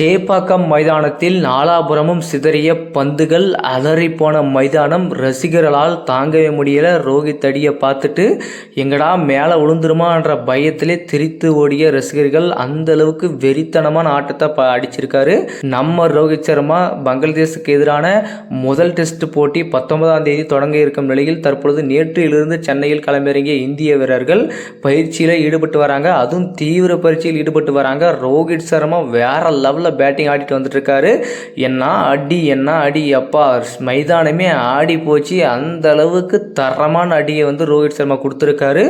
சேப்பாக்கம் மைதானத்தில் நாலாபுரமும் சிதறிய பந்துகள் அலறிப்போன மைதானம் ரசிகர்களால் தாங்கவே முடியல. ரோஹித் அடியை பார்த்துட்டு எங்கடா மேலே விழுந்துருமான்ற பயத்திலே திரித்து ஓடிய ரசிகர்கள் அந்த அளவுக்கு வெறித்தனமான ஆட்டத்தை ப அடிச்சிருக்காரு. நம்ம ரோஹித் சர்மா பங்களாதேஷுக்கு எதிரான முதல் டெஸ்ட் போட்டி பத்தொன்பதாம் தேதி தொடங்க இருக்கும் நிலையில் தற்பொழுது நேற்றிலிருந்து சென்னையில் களமிறங்கிய இந்திய வீரர்கள் பயிற்சியில் ஈடுபட்டு வராங்க. அதுவும் தீவிர பயிற்சியில் ஈடுபட்டு வராங்க. ரோஹித் சர்மா வேற லெவலில் பேட்டிங் ஆடிட்டு வந்துட்டு இருக்காரு என்ன அடி என்ன அடி அப்பா மைதானமே ஆடி போச்சு. அந்த அளவுக்கு தரமான அடியை வந்து ரோஹித் சர்மா கொடுத்துருக்காரு.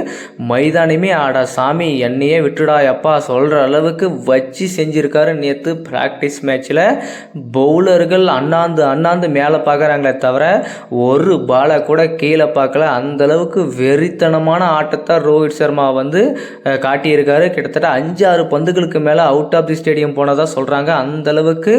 மைதானமே ஆடா சாமி என்னையே விட்டுடா அப்பா சொல்கிற அளவுக்கு வச்சு செஞ்சுருக்காரு நேற்று ப்ராக்டிஸ் மேட்ச்சில் பவுலர்கள் அண்ணாந்து அண்ணாந்து மேலே பார்க்குறாங்களே தவிர ஒரு பாலை கூட கீழே பார்க்கல அந்த அளவுக்கு வெறித்தனமான ஆட்டத்தை ரோஹித் சர்மா வந்து காட்டியிருக்காரு. கிட்டத்தட்ட அஞ்சு ஆறு பந்துகளுக்கு மேலே அவுட் ஆஃப் தி ஸ்டேடியம் போனதாக சொல்கிறாங்க அந்த அளவுக்கு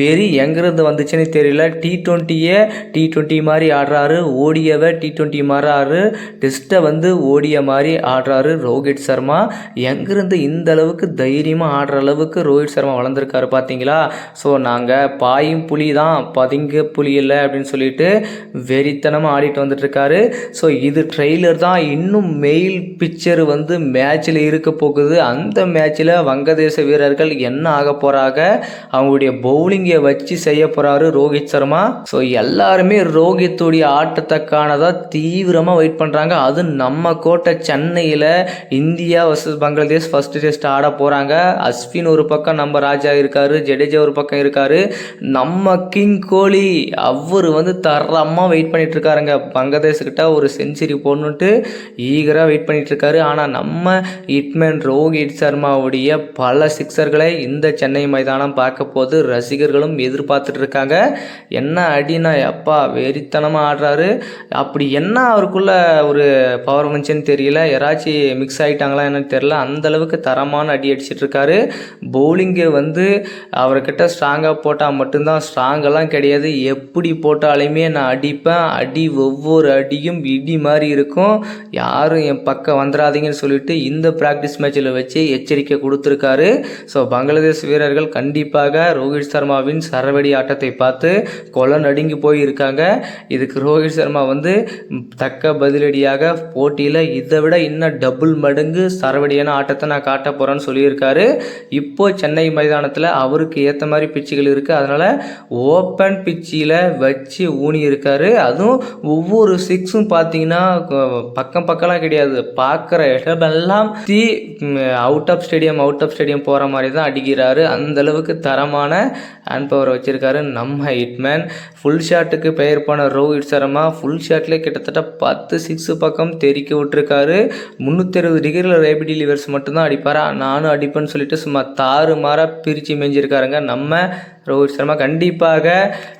வெறி எங்கேருந்து வந்துச்சுன்னு தெரியல. டி ட்வெண்ட்டியே டி டுவெண்ட்டி மாதிரி ஆடுறாரு. ஓடியவை டி ட்வெண்ட்டி மாதிரி ஆடுறாரு டெஸ்ட்டை வந்து ஓடிய மாதிரி ஆடுறாரு ரோஹித் சர்மா. எங்கேருந்து இந்த அளவுக்கு தைரியமாக ஆடுற அளவுக்கு ரோஹித் சர்மா வளர்ந்துருக்காரு பார்த்தீங்களா? ஸோ நாங்கள் பாயும் புலி தான். பதிங்க புலி இல்லை அப்படின்னு சொல்லிட்டு வெறித்தனமாக ஆடிட்டு வந்துட்டுருக்காரு. ஸோ இது ட்ரெய்லர் தான். இன்னும் மெயில் பிக்சர் வந்து மேட்ச்சில் இருக்க போகுது. அந்த மேட்ச்சில் வங்கதேச வீரர்கள் என்ன ஆக போகிறாங்க அவங்களுடைய பவுலிங்கை வச்சு செய்ய போகிறாரு ரோஹித் சர்மா. ஸோ எல்லாருமே ரோஹித்துடைய ஆட்டத்துக்கானதாக தீவிரமாக வெயிட் பண்ணுறாங்க அது நம்ம கோட்டை சென்னையில் India versus Bangladesh first test ஆட போகிறாங்க அஸ்வின் ஒரு பக்கம் நம்ம ராஜா இருக்கார் ஜடேஜா ஒரு பக்கம் இருக்கார். நம்ம கிங் கோலி அவர் வந்து தரமாக வெயிட் பண்ணிட்டு இருக்காருங்க. கிட்ட ஒரு செஞ்சுரி போடணுன்ட்டு ஈகராக வெயிட் பண்ணிட்டு இருக்காரு. ஆனால் நம்ம ஹிட்மேன் ரோஹித் சர்மாவுடைய பல சிக்ஸர்களை இந்த சென்னை மைதானம் பார்க்க போது ரசிகர்களும் எதிர்பார்த்துட்டு இருக்காங்க. என்ன அடினா அப்பா வெறித்தனமாக ஆடுறாரு. அப்படி என்ன அவருக்குள்ள ஒரு பவர் வந்துச்சுன்னு தெரியல. யாராச்சும் மிக்ஸ் ஆகிட்டாங்களா என்னன்னு தெரியல. அந்தளவுக்கு தரமான அடி அடிச்சிட்டு இருக்காரு. பவுலிங்கு வந்து அவர்கிட்ட ஸ்ட்ராங்காக போட்டால் மட்டும்தான் ஸ்ட்ராங்கெல்லாம் கிடையாது. எப்படி போட்டாலுமே நான் அடிப்பேன். அடி ஒவ்வொரு அடியும் இடி மாதிரி இருக்கும். யாரும் என் பக்கம் வந்துடாதீங்கன்னு சொல்லிட்டு இந்த ப்ராக்டிஸ் மேட்ச்சில் வச்சு எச்சரிக்கை கொடுத்துருக்காரு. ஸோ பங்களாதேஷ் வீரர்கள் கண்டிப்பாக ரோஹித் சர்மாவின் சரவடி ஆட்டத்தை பார்த்து கொலை நடுங்கி போய் இருக்காங்க இதுக்கு ரோஹித் சர்மா வந்து தக்க பதிலடியாக போட்டியில் இதை விட இன்னும் டபுள் மடங்கு சரவடியான ஆட்டத்தை நான் காட்ட போகிறேன்னு சொல்லியிருக்காரு. இப்போ சென்னை மைதானத்தில் அவருக்கு ஏற்ற மாதிரி பிச்சுகள் இருக்குது அதனால் ஓப்பன் பிச்சில் வச்சு ஊனி இருக்காரு அதுவும் ஒவ்வொரு சிக்ஸும் பார்த்தீங்கன்னா பக்கம் பக்கம்லாம் கிடையாது. பார்க்குற இடமெல்லாம் தீ out of stadium out of stadium போகிற மாதிரி தான் அடிக்கிறாரு. அந்த அளவுக்கு தரமான ஹேண்ட் பவர் வச்சுருக்காரு. நம்ம ஹிட்மேன் ஃபுல் ஷாட்டுக்கு பெயர் போன ரோஹித் சர்மா. ஃபுல் ஷாட்லேயே கிட்டத்தட்ட பத்து சிக்ஸ் பக்கம் தெறிக்க விட்டுருக்காரு. முந்நூற்றி அறுபது டிகிரியில் ரேபிடி லிவர்ஸ் மட்டும்தான் அடிப்பாரா? நானும் அடிப்பேன்னு சொல்லிட்டு சும்மா தாறு மாறாக பிரித்து மேஞ்சிருக்காருங்க. நம்ம ரோஹித் சர்மா. கண்டிப்பாக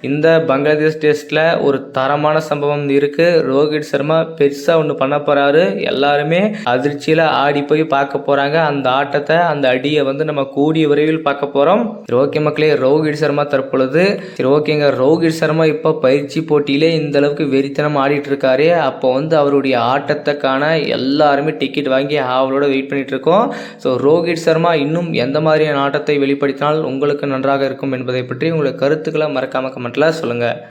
இந்த பங்களாதேஷ் டெஸ்ட்டில் ஒரு தரமான சம்பவம் இருக்குது ரோஹித் சர்மா பெருசாக ஒன்று பண்ண போகிறாரு எல்லாருமே அதிர்ச்சியில் ஆடி போய் பார்க்க போகிறாங்க அந்த ஆட்டத்தை அந்த அடியை வந்து நம்ம கூடிய விரைவில் பார்க்க போகிறோம் சரி ஓகே மக்களே ரோஹித் சர்மா தற்பொழுது சரி ஓகேங்க. ரோஹித் சர்மா இப்போ பயிற்சி போட்டியிலே இந்த அளவுக்கு வெறித்தனம் ஆடிட்டு இருக்காரு அப்போ வந்து அவருடைய ஆட்டத்துக்கான எல்லாருமே டிக்கெட் வாங்கி ஆவலோட வெயிட் பண்ணிட்டு இருக்கோம் ஸோ ரோஹித் சர்மா இன்னும் எந்த மாதிரியான ஆட்டத்தை வெளிப்படுத்தினால் உங்களுக்கு நன்றாக இருக்கும் என்பதை பற்றி உங்களுடைய கருத்துக்களை மறக்காம கமெண்ட்ல சொல்லுங்கள்